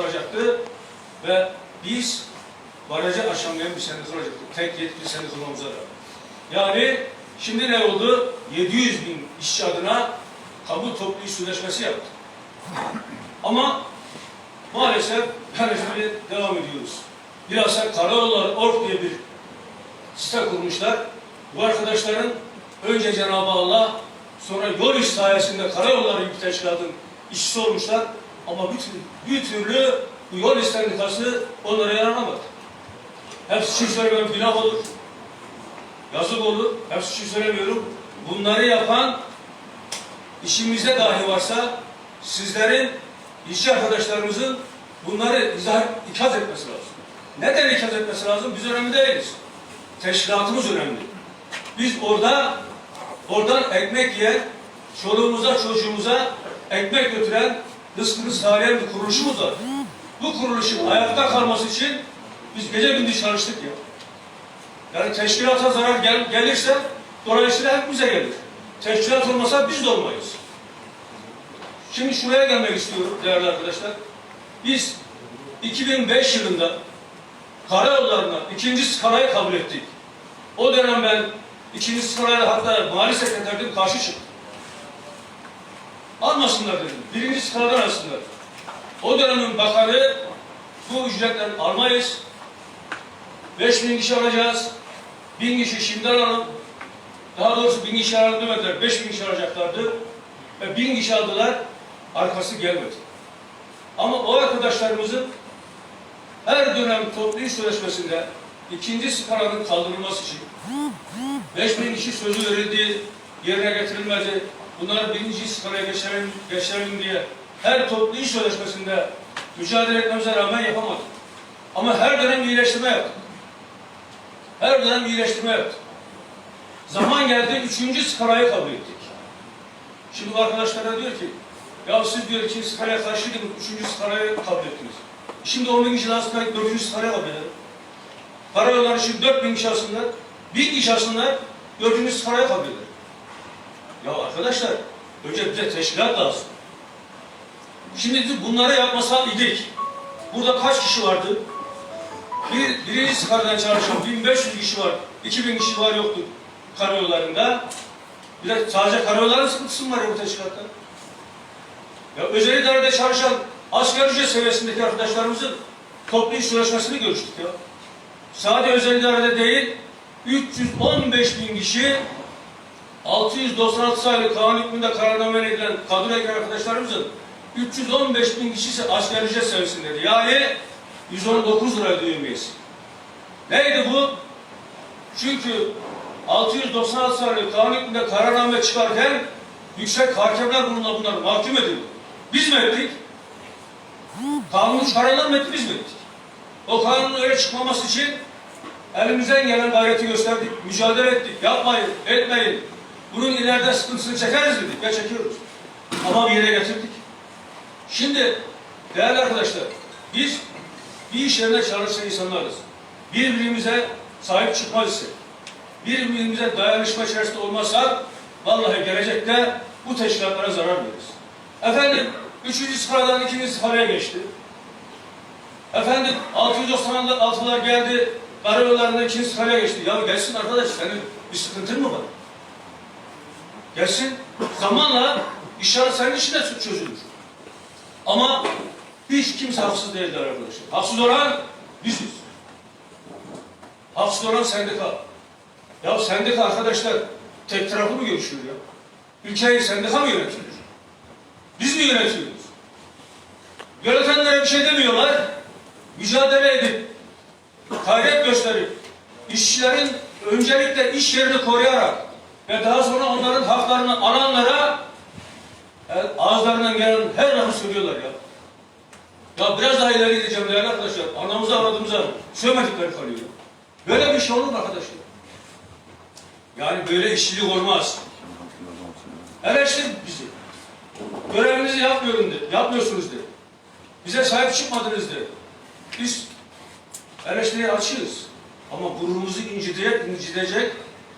çıkaracaktı ve biz barajı aşamayan bir sendika olacaktık. Tek yetkili sendikalımıza rağmen. Yani şimdi ne oldu? 700 bin işçi adına kamu toplu iş sözleşmesi yaptık. Ama maalesef yönetmeye devam ediyoruz. Bilhassa Karayolları Ork diye bir site kurmuşlar. Bu arkadaşların önce Cenab-ı Allah sonra yol iş sayesinde Karayolları Yük Teşkilatı'nın işçisi olmuşlar. Ama bir, bir türlü bu yol iş sendikası onlara yaranamadı. Hepsi için söylemem günah olur. Yazık olur. Hepsi için söylemiyorum. Bunları yapan işimizde dahi varsa sizlerin, işçi arkadaşlarımızın bunları izah, ikaz etmesi lazım. Neden ikaz etmesi lazım? Biz önemli değiliz. Teşkilatımız önemli. Biz orada, oradan ekmek yiyen, çoluğumuza, çocuğumuza ekmek götüren, rızkını sağlayan bir kuruluşumuz var. Bu kuruluşun ayakta kalması için biz gece gündüz çalıştık ya. Yani teşkilata zarar gel- gelirse dolayısıyla hepimize gelir. Teşkilat olmasa biz de olmayız. Şimdi şuraya gelmek istiyorum değerli arkadaşlar. Biz 2005 yılında karayollarına ikinci skalayı kabul ettik. O dönem ben ikinci skalaya hatta mali sekreterdim karşı çıktım. Almasınlar dedim. Birinci skaladan alsınlar. O dönemin bakanı bu ücretleri almayız. 5 bin kişi alacağız. Bin kişi şimdi alalım. Daha doğrusu bin kişi alalım demediler. Beş bin kişi alacaklardı. Ve bin kişi aldılar. Arkası gelmedi. Ama o arkadaşlarımızın her dönem toplu iş sözleşmesinde ikinci skalanın kaldırılması için 5000 kişi sözü verildi, yerine getirilmedi. Bunları birinci skalaya geçirelim, geçirelim diye her toplu iş sözleşmesinde mücadele etmemize rağmen yapamadık. Ama her dönem iyileştirme yaptık. Her dönem iyileştirme yaptık. Zaman geldi, üçüncü skalayı kabul ettik. Şimdi arkadaşlara diyor ki, ya siz diyor ikinci skalaya karşıydınız, üçüncü skalayı kabul ettiniz. Şimdi 10 bin kişi daha skalaya, dördüncü skalaya kabul edelim. Karayolları için 4 bin kişi alsınlar, 1000 kişi alsınlar, dördüncü skalaya kabul eder. Ya arkadaşlar, önce bize teşkilat lazım. Şimdi biz bunları yapmasa idik. Burada kaç kişi vardı? Bir, birinci skardan çalışan 1500 kişi var, 2000 kişi var yoktu karayollarında. Bir de sadece karayolların sıkıntısı mı var bu teşkilatta? Ya özel idarede çalışan asgari ücret seviyesindeki arkadaşlarımızın toplu iş sözleşmesini görüştük ya. Sadece özel idarede değil, 315 bin kişi 696 sayılı kanun hükmünde kararname edilen kadro ekran arkadaşlarımızın 315 bin kişisi asgari ücret seviyesindeydi. Yani 119 lira ödeyemeyiz. Neydi bu? Çünkü 696 sayılı kanun hükmünde kararname çıkarken yüksek hakemler bununla bunları mahkum edildi. Biz mi ettik? Kanunu çıkaranlar mı etti, biz mi ettik? O kanunun öyle çıkmaması için elimizden gelen gayreti gösterdik, mücadele ettik. Yapmayın, etmeyin. Bunun ileride sıkıntısını çekeriz dedik ve çekiyoruz. Ama bir yere getirdik. Şimdi değerli arkadaşlar, biz bir iş yerinde çalışan insanlarız. Birbirimize sahip çıkmaz ise, birbirimize dayanışma içerisinde olmazsak, vallahi gelecekte bu teşkilatlara zarar veririz. Efendim, üçüncü sıradan ikinci sıraya geçti. Efendim 696'lar geldi, karayollarında ikinci sıraya geçti. Ya gelsin arkadaş, senin bir sıkıntın mı var? Gelsin, zamanla inşallah senin işin de çözülür. Ama hiç kimse haksız değildir arkadaşlar. Haksız olan biziz. Haksız olan sendika. Ya sendika arkadaşlar tek taraflı mı görüşüyor ya? Ülkeyi sendika mı yönetiyor? Biz mi yönetiyoruz? Yönetenlere bir şey demiyorlar. Mücadele edip, gayret gösterip, işçilerin öncelikle iş yerini koruyarak ve daha sonra onların haklarını alanlara e, ağızlarından gelen her lafı söylüyorlar ya. Ya biraz daha ileri gideceğim değerli arkadaşlar. Anamıza avradımıza sövmedikleri kalıyor. Böyle bir şey olur mu arkadaşlar? Yani böyle işçilik olmaz. Eleştir bizi. Görevinizi yapmıyorum de, yapmıyorsunuz de. Bize sahip çıkmadınız de. Biz eleştiriye açığız. Ama gururumuzu incitecek, incitecek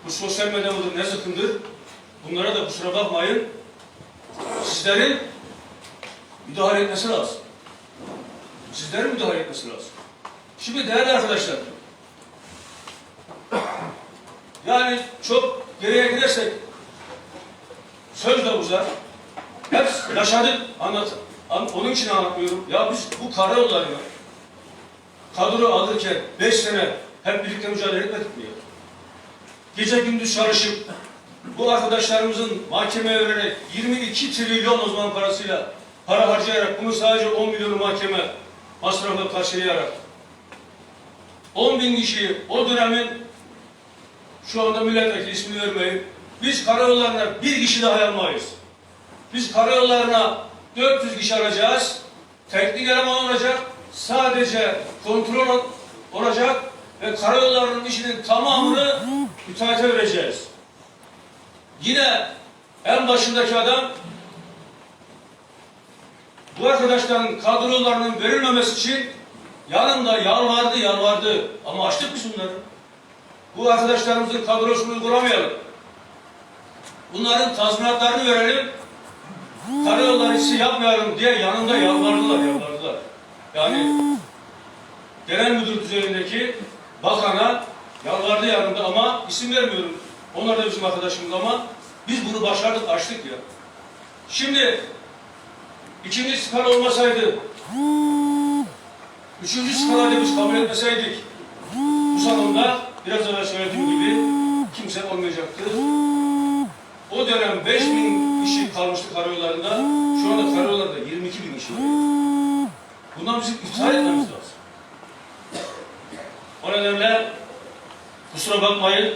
bu sosyal medya mıdır, ne zıkkındır? Bunlara da kusura bakmayın. Sizlerin müdahale etmesi lazım. Sizlerin müdahale etmesi lazım. Şimdi değerli arkadaşlar, yani çok geriye gidersek söz de uzar. Hep yaşadık, anlat, an, onun için anlatmıyorum. Ya biz bu karayollarını kadro alırken beş sene hep birlikte mücadele etmedik mi ya? Gece gündüz çalışıp bu arkadaşlarımızın mahkemeye vererek 22 trilyon o zaman parasıyla para harcayarak bunu sadece 10 milyonu mahkeme masrafı karşılayarak 10 bin kişiyi o dönemin şu anda milletvekili ismini vermeyin. Biz karayollarına bir kişi daha almayız. Biz karayollarına 400 kişi alacağız. Teknik eleman olacak. Sadece kontrol olacak ve karayollarının işinin tamamını müteahhite vereceğiz. Yine en başındaki adam bu arkadaşların kadrolarının verilmemesi için yanında yalvardı yalvardı. Ama açtık biz bunları. Bu arkadaşlarımızın kadrosunu uygulamayalım. Bunların tazminatlarını verelim. Karayolları işi yapmayalım diye yanında yalvardılar, yalvardılar. Yani genel müdür düzeyindeki bakana yalvardı yanında ama isim vermiyorum. Onlar da bizim arkadaşımız ama biz bunu başardık, açtık ya. Şimdi ikinci skala olmasaydı, üçüncü skalayı biz kabul etmeseydik, bu salonda biraz evvel söylediğim gibi kimse olmayacaktı. O dönem 5 bin kişi kalmıştı karayollarında. Şu anda karayollarda 22 bin kişi var. Bundan bizim iptal etmemiz lazım. O nedenle kusura bakmayın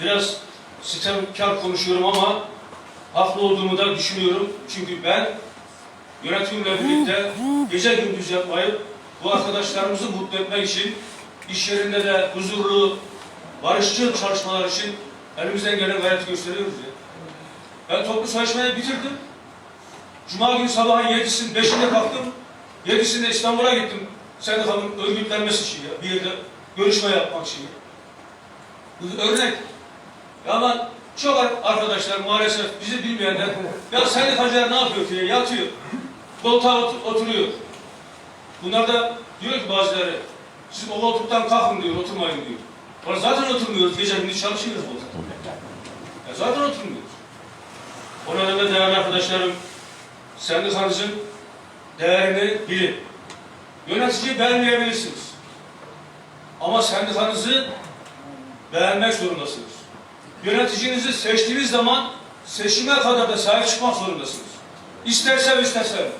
biraz sistemkar konuşuyorum ama haklı olduğumu da düşünüyorum. Çünkü ben yönetimle birlikte gece gündüz yapmayıp bu arkadaşlarımızı mutlu etmek için iş yerinde de huzurlu, barışçıl çalışmalar için elimizden gelen gayreti gösteriyoruz ya. Ben toplu çalışmayı bitirdim. Cuma günü sabahın yedisinde, beşinde kalktım. Yedisinde İstanbul'a gittim. Sendikanın örgütlenmesi için ya. Bir yerde görüşme yapmak için. ya. Bu örnek. Ya ama çok ar- arkadaşlar maalesef bizi bilmeyenler ya sendikacılar ne yapıyor diye yatıyor. Koltuğa ot- oturuyor. Bunlar da diyor ki bazıları siz o koltuktan kalkın diyor, oturmayın diyor. Ulan zaten oturmuyoruz, gece gündüz çalışıyoruz koltukta. Ya zaten oturmuyoruz. O nedenle değerli arkadaşlarım, sendikanızın değerini bilin. Yöneticiyi beğenmeyebilirsiniz. Ama sendikanızı beğenmek zorundasınız. Yöneticinizi seçtiğiniz zaman seçime kadar da sahip çıkmak zorundasınız. İsterse isterse.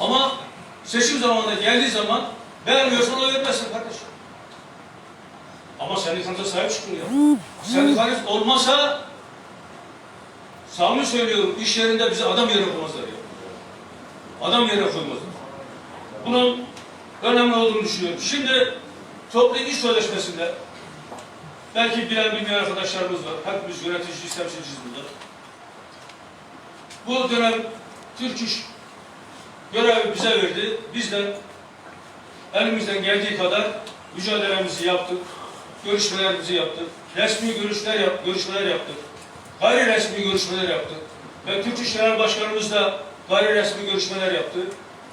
Ama seçim zamanında geldiği zaman beğenmiyorsan oy vermezsin kardeşim. Ama sendikanıza sahip çıkın ya. Sendikanız olmasa samimi söylüyorum iş yerinde bizi adam yerine koymazlar ya. Adam yerine koymazlar. Bunun önemli olduğunu düşünüyorum. Şimdi toplu iş sözleşmesinde belki bilen bilmeyen arkadaşlarımız var. Hepimiz yönetici, temsilcisiyiz burada. Bu dönem Türk İş görevi bize verdi. Biz de elimizden geldiği kadar mücadelemizi yaptık. Görüşmelerimizi yaptık. Resmi görüşler yap, görüşmeler yaptık. Gayri resmi görüşmeler yaptık. Ve Türk İş Genel Başkanımız da gayri resmi görüşmeler yaptı.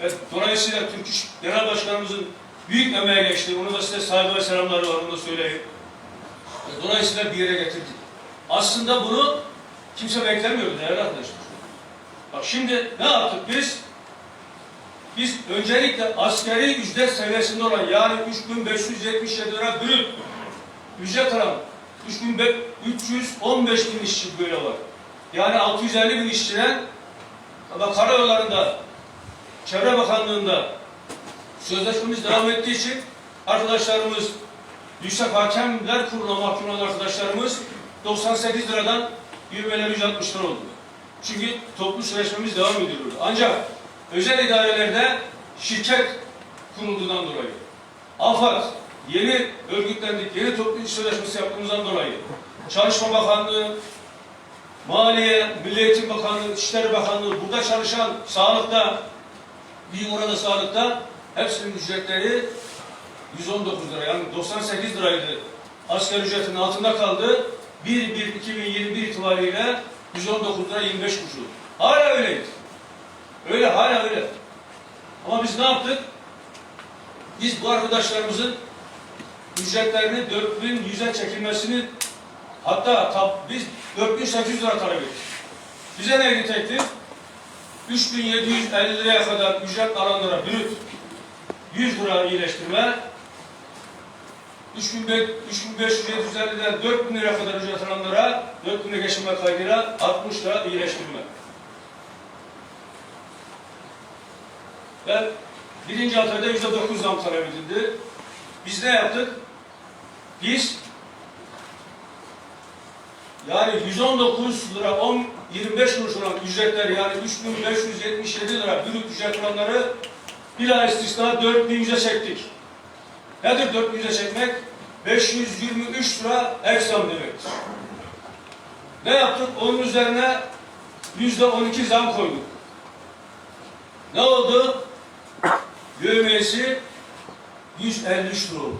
Ve dolayısıyla Türk İş Genel Başkanımızın büyük emeği geçti. Onu da size saygı ve selamları var. Onu da söyleyeyim. Dolayısıyla bir yere getirdik. Aslında bunu kimse beklemiyordu değerli arkadaşlar. Bak şimdi ne yaptık biz? Biz öncelikle askeri ücret seviyesinde olan yani 3577 lira brüt ücret alan 3315 bin işçi böyle var. Yani 650 bin işçiden ama karayollarında Çevre Bakanlığı'nda sözleşmemiz devam ettiği için arkadaşlarımız Yüksek Hakemler Kurulu'na mahkum olan arkadaşlarımız 98 liradan yürümeleri 160 lira oldu. Çünkü toplu sözleşmemiz devam ediyor. Ancak özel idarelerde şirket kurulduğundan dolayı AFAD yeni örgütlendik, yeni toplu iş sözleşmesi yaptığımızdan dolayı Çalışma Bakanlığı, Maliye, Milli Eğitim Bakanlığı, İçişleri Bakanlığı, burada çalışan sağlıkta, bir orada sağlıkta hepsinin ücretleri 119 lira yani 98 liraydı. Asgari ücretin altında kaldı. 1-1-2021 itibariyle 119 lira 25 kuruş. Hala öyleydi. Öyle hala öyle. Ama biz ne yaptık? biz bu arkadaşlarımızın ücretlerini 4100'e çekilmesini hatta tab, biz 4800 lira talep ettik. Bize neydi teklif? 3750 liraya kadar ücret alanlara brüt 100 lira iyileştirme 3500-750'den 4000 liraya kadar ücret alanlara 4000 lira geçinme kaydıyla 60 lira iyileştirme. Ve birinci hatayda yüzde dokuz zam talep edildi. Biz ne yaptık? Biz yani 119 lira 10 25 kuruş olan ücretler yani 3577 lira brüt ücret olanları bila istisna 4100'e çektik. Nedir 4100'e çekmek? 523 lira ek zam demektir. Ne yaptık? Onun üzerine yüzde 12 zam koyduk. Ne oldu? Yövmiyesi 153 lira oldu.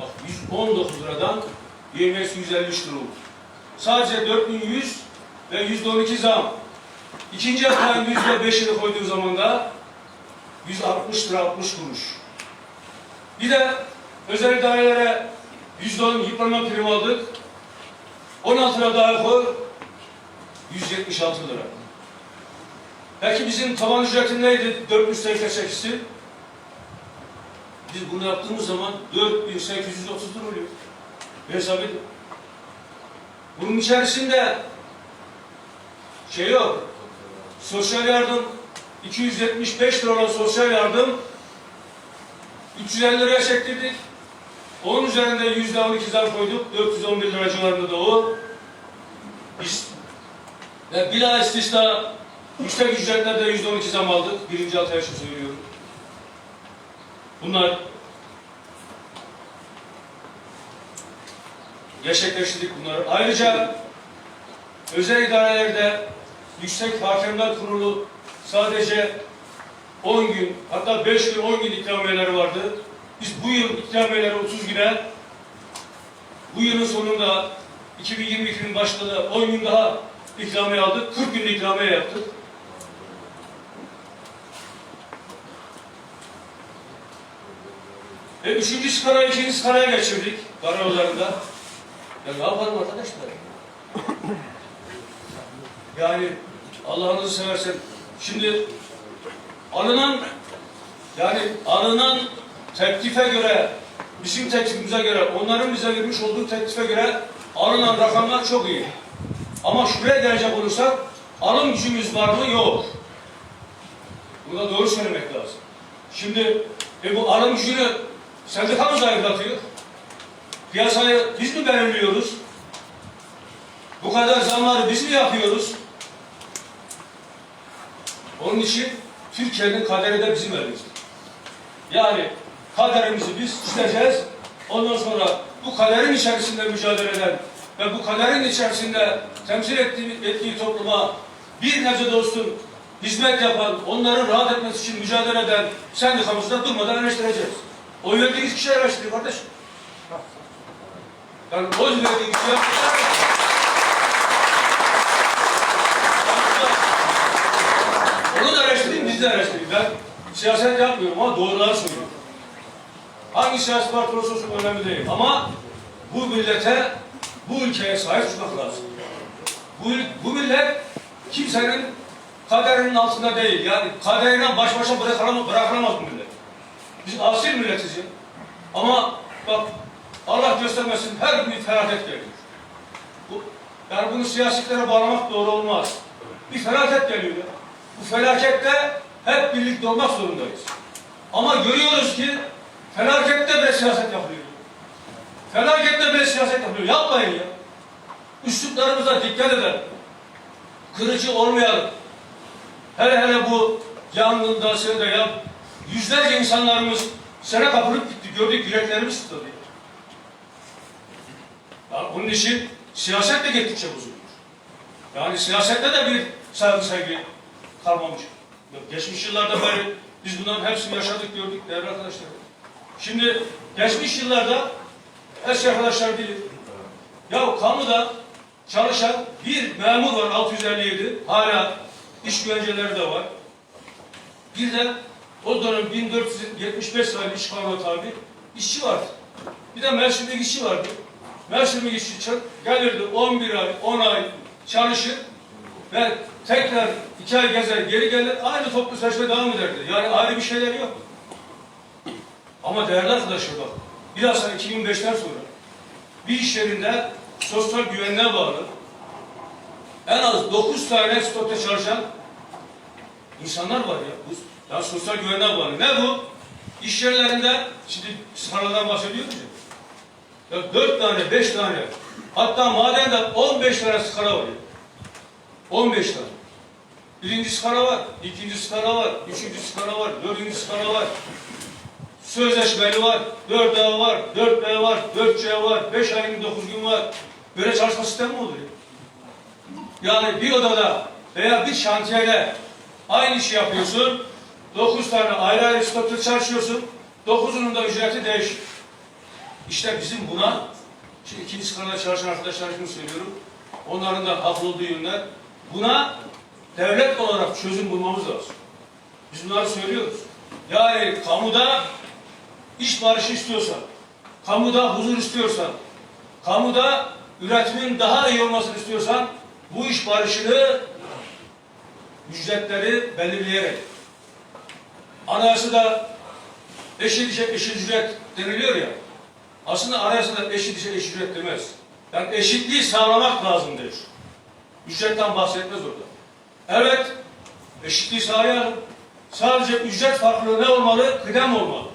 Bak 119 liradan yövmiyesi 153 lira oldu. Sadece 4100 ve yüzde 12 zam. İkinci haftanın yüzde 5'ini koyduğu zaman da 160 lira 60 kuruş. Bir de özel idarelere yüzde 10 yıpranma primi aldık. 16 lira daha koy. 176 lira. Peki bizim tavan ücreti neydi? 488'si. Biz bunu yaptığımız zaman 4830 lira oluyor. Hesap edin. Bunun içerisinde şey yok. Sosyal yardım 275 lira olan sosyal yardım 350 liraya çektirdik. Onun üzerinde yüzde 12 zam koyduk. 411 lira civarında da o. Biz ve bila istisna yüksek ücretlerde yüzde 12 zam aldık. Birinci altı için söylüyorum. Bunlar gerçekleştirdik bunları. Ayrıca özel idarelerde Yüksek Hakimler Kurulu sadece 10 gün hatta 5 gün 10 gün ikramiyeleri vardı. Biz bu yıl ikramiyeleri 30 güne bu yılın sonunda 2022'nin başında 10 gün daha ikramiye aldık. 40 gün ikramiye yaptık. Ve üçüncü skarayı ikinci skaraya geçirdik. Karayollarında. Ya ne yapalım arkadaşlar? Yani Allah'ınızı seversen şimdi alınan yani alınan teklife göre bizim teklifimize göre onların bize vermiş olduğu teklife göre alınan rakamlar çok iyi. Ama şuraya gelecek olursak alım gücümüz var mı? Yok. Bunu da doğru söylemek lazım. Şimdi e bu alım gücünü sendika mı zayıflatıyor? Piyasayı biz mi belirliyoruz? Bu kadar zamları biz mi yapıyoruz? Onun için Türkiye'nin kaderi de bizim elimizde. Yani kaderimizi biz çizeceğiz. Ondan sonra bu kaderin içerisinde mücadele eden ve bu kaderin içerisinde temsil ettiği, ettiği topluma bir nebze dostun hizmet yapan, onların rahat etmesi için mücadele eden sendikamızı da durmadan eleştireceğiz. Oy verdiğiniz kişi eleştiriyor kardeşim. Yani oy verdiğiniz kişi Onu da eleştireyim, biz de eleştireyim. Ben siyaset yapmıyorum ama doğruları söylüyorum. Hangi siyasi parti olursa olsun önemli değil. Ama bu millete, bu ülkeye sahip çıkmak lazım. Bu, bu millet kimsenin kaderinin altında değil. Yani kaderine baş başa bırakılamaz, bırakılamaz bu millet. Biz asil milletiz ya. Ama bak Allah göstermesin her gün bir felaket geliyor. Bu, yani bunu siyasitlere bağlamak doğru olmaz. Bir felaket geliyor ya. Bu felakette hep birlikte olmak zorundayız. Ama görüyoruz ki felakette bile siyaset yapılıyor. Felakette bile siyaset yapılıyor. Yapmayın ya. Üsluplarımıza dikkat edelim. Kırıcı olmayalım. Hele hele bu yangında, sende ya yüzlerce insanlarımız sene kapılıp gitti. Gördük yüreklerimiz tutuldu. Ya onun için siyaset de gittikçe bozuluyor. Yani siyasette de bir saygı saygı kalmamış. Geçmiş yıllarda beri biz bunların hepsini yaşadık, gördük değerli arkadaşlar. Şimdi geçmiş yıllarda eski arkadaşlar bilir. Ya kamuda çalışan bir memur var 657. Hala iş güvenceleri de var. Bir de O dönem 1475 sayılı iş kanunu tabi işçi vardı. Bir de Mersin'de işçi vardı. Mersin'de işçi gelirdi 11 ay, 10 ay çalışır ve tekrar iki ay gezer geri gelir aynı toplu seçme devam ederdi. Yani ayrı bir şeyler yok. Ama değerli arkadaşlar bak bilhassa 2005'ten sonra bir iş yerinde sosyal güvenliğe bağlı en az 9 tane stokta çalışan insanlar var ya. Bu, ya sosyal güvenliğe bağlı. Ne bu? İş yerlerinde, şimdi skaladan bahsediyoruz ya. Ya 4 tane, 5 tane, hatta madende 15 tane skala var ya. 15 tane. Birinci skala var, ikinci skala var, üçüncü skala var, dördüncü skala var. Sözleşmeli var, 4A var, 4B var, 4C var, 5 ay 29 gün var. Böyle çalışma sistemi mi olur ya? Yani bir odada veya bir şantiyede aynı işi yapıyorsun. 9 tane ayrı ayrı stokta çalışıyorsun. 9'unun da ücreti değişir. İşte bizim buna, şimdi ikinci skalada çalışan arkadaşlar şunu söylüyorum. Onların da haklı olduğu yönler. Buna devlet olarak çözüm bulmamız lazım. Biz bunları söylüyoruz. Yani kamuda iş barışı istiyorsan, kamuda huzur istiyorsan, kamuda üretimin daha iyi olmasını istiyorsan bu iş barışını ücretleri belirleyerek anayasada eşit işe eşit ücret deniliyor ya aslında anayasada eşit işe eşit ücret demez. Yani eşitliği sağlamak lazım der. Ücretten bahsetmez orada. Evet, eşitliği sağlayalım. Sadece ücret farklılığı ne olmalı? Kıdem olmalı.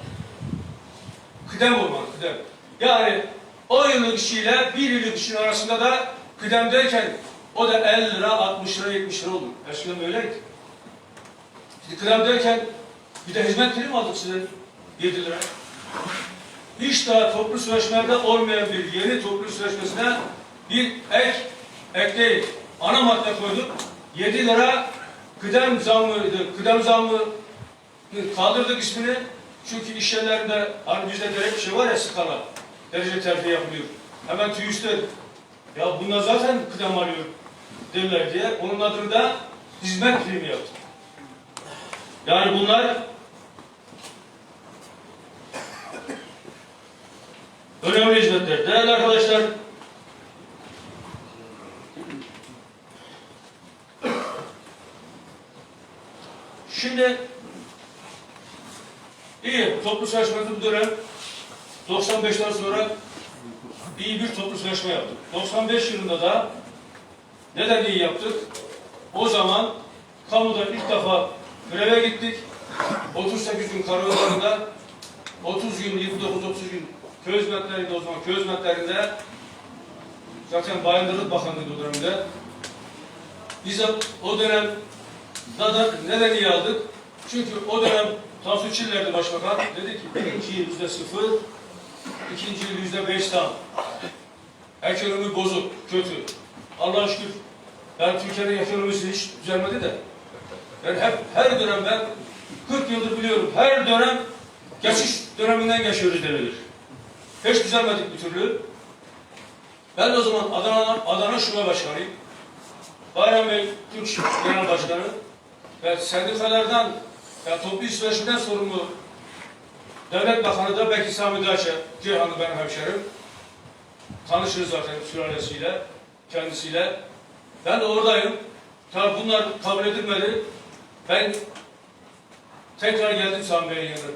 Kıdem olmalı, kıdem. Yani o yıllık işiyle bir yıllık işin arasında da kıdem derken o da 50 lira, 60 lira, 70 lira olur. Eskiden böyleydi. Şimdi kıdem derken bir de hizmet prim aldık size 7 lira. Hiç daha toplu sözleşmelerde olmayan bir yeni toplu sözleşmesine bir ek, ek değil, ana madde koyduk. 7 lira kıdem zammıydı. Kıdem zammı kaldırdık ismini. Çünkü iş yerlerinde hani bizde direkt şey var ya skala. Derece terfi yapılıyor. Hemen TÜİS'te ya bunlar zaten kıdem alıyor derler diye. Onun adını da hizmet primi yaptık. Yani bunlar önemli hizmetler. Değerli arkadaşlar, şimdi iyi toplu sözleşmesi bu dönem 95'ten sonra iyi bir toplu sözleşme yaptık. 95 yılında da neden iyi yaptık? O zaman kamuda ilk defa greve gittik. 38 gün karayollarında 30 gün, 29-30 gün köy hizmetlerinde o zaman köy hizmetlerinde zaten Bayındırlık Bakanlığı'ydı o dönemde. Biz de o dönem neden, neden iyi aldık? Çünkü o dönem Tansu Çiller'di başbakan. Dedi ki birinci yıl yüzde sıfır, ikinci yıl yüzde beş tam. Ekonomi bozuk, kötü. Allah'a şükür. Yani Türkiye'nin ekonomisi hiç düzelmedi de. Yani hep her dönem ben 40 yıldır biliyorum. Her dönem geçiş döneminden geçiyoruz denilir. Hiç düzelmedik bir türlü. Ben de o zaman Adana, Adana Şube Başkanıyım. Bayram Bey Türk Genel Başkanı ve sendikalardan ya toplu iş sözleşmeden sorumlu Devlet Bakanı da Bekir Sami Daça, Ceyhanlı benim hemşerim. Tanışırız zaten sülalesiyle, kendisiyle. Ben de oradayım. Tabi bunlar kabul edilmedi. Ben tekrar geldim Sami Bey'in yanına.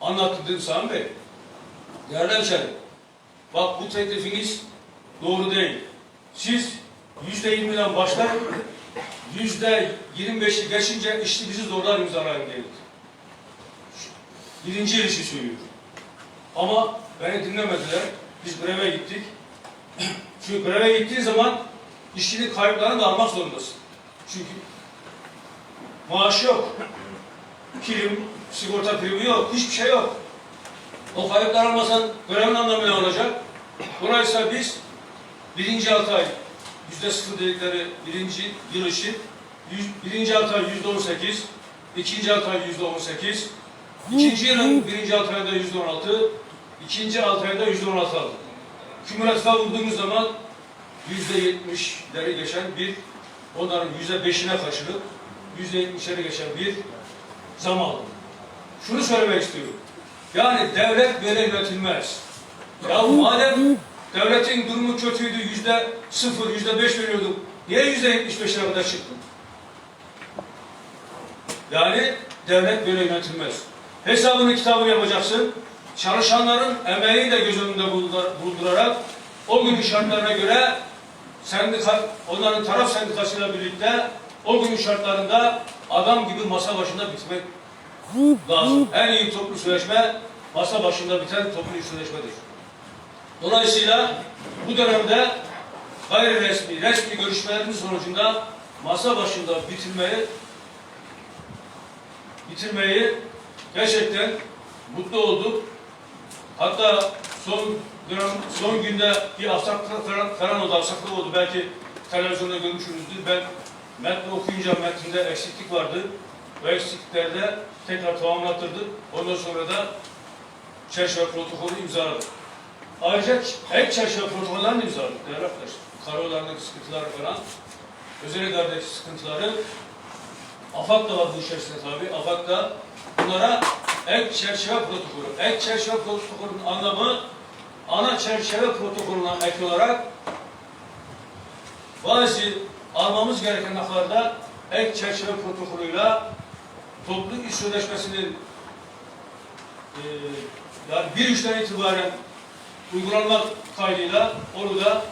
Anlattım dedim Sami Bey. Değerli hemşerim, bak bu teklifiniz doğru değil. Siz yüzde yirmiden başlar, yüzde yirmi beşi geçince işte bizi zorlar imzalayın dedik. Birinci yıl işi söylüyor. Ama beni dinlemediler. Biz greve gittik. Çünkü greve gittiğin zaman işçinin kayıplarını da almak zorundasın. Çünkü maaş yok. Prim, sigorta primi yok. Hiçbir şey yok. O kayıplar almasan grevin anlamı ne olacak? Dolayısıyla biz birinci altı ay yüzde sıfır dedikleri birinci yıl işi yüz- birinci altı ay yüzde on sekiz, ikinci altı ay yüzde on sekiz, ikinci yılın birinci altı ayında yüzde on altı, ikinci altı ayında yüzde on altı aldık. Kümülatife vurduğumuz zaman yüzde yetmişleri geçen bir, onların yüzde beşine karşılık yüzde yetmişleri geçen bir zam aldık. şunu söylemek istiyorum. Yani devlet böyle yönetilmez. Ya madem devletin durumu kötüydü, yüzde sıfır, yüzde beş veriyorduk. Niye yüzde yetmiş beşe kadar çıktın? Yani devlet böyle yönetilmez. Hesabını kitabını yapacaksın. Çalışanların emeğini de göz önünde bulundur- bulundurarak o günün şartlarına göre sendika, onların taraf sendikasıyla birlikte o günün şartlarında adam gibi masa başında bitmek lazım. En iyi toplu sözleşme masa başında biten toplu sözleşmedir. Dolayısıyla bu dönemde gayri resmi, resmi görüşmelerimiz sonucunda masa başında bitirmeyi bitirmeyi gerçekten mutlu olduk. Hatta son dönem, son günde bir aksaklık falan, falan oldu, aksaklık oldu. Belki televizyonda görmüşsünüzdür. Ben metni okuyunca metninde eksiklik vardı. Bu eksikliklerde tekrar tamamlattırdık. Ondan sonra da çerçeve protokolü imzaladık. Ayrıca ek çerçeve protokollerini imzaladık değerli arkadaşlar. Karayollarındaki sıkıntılar falan, özel idaredeki sıkıntıları AFAD da var bu içerisinde tabii. AFAD da bunlara ek çerçeve protokolü. Ek çerçeve protokolünün anlamı ana çerçeve protokolüne ek olarak bazı almamız gereken haklarda ek çerçeve protokolüyle toplu iş sözleşmesinin e, yani bir üçten itibaren uygulanmak kaydıyla onu da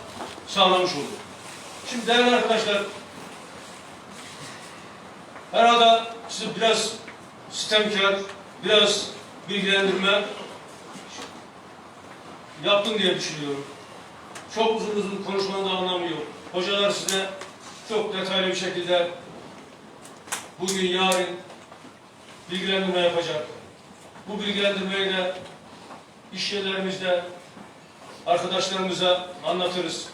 sağlamış olduk. Şimdi değerli arkadaşlar Herhalde sizi biraz sistemkar, biraz bilgilendirme yaptım diye düşünüyorum. Çok uzun uzun konuşmanın da anlamı yok. Hocalar size çok detaylı bir şekilde bugün, yarın bilgilendirme yapacak. Bu bilgilendirmeyi de iş yerlerimizde arkadaşlarımıza anlatırız.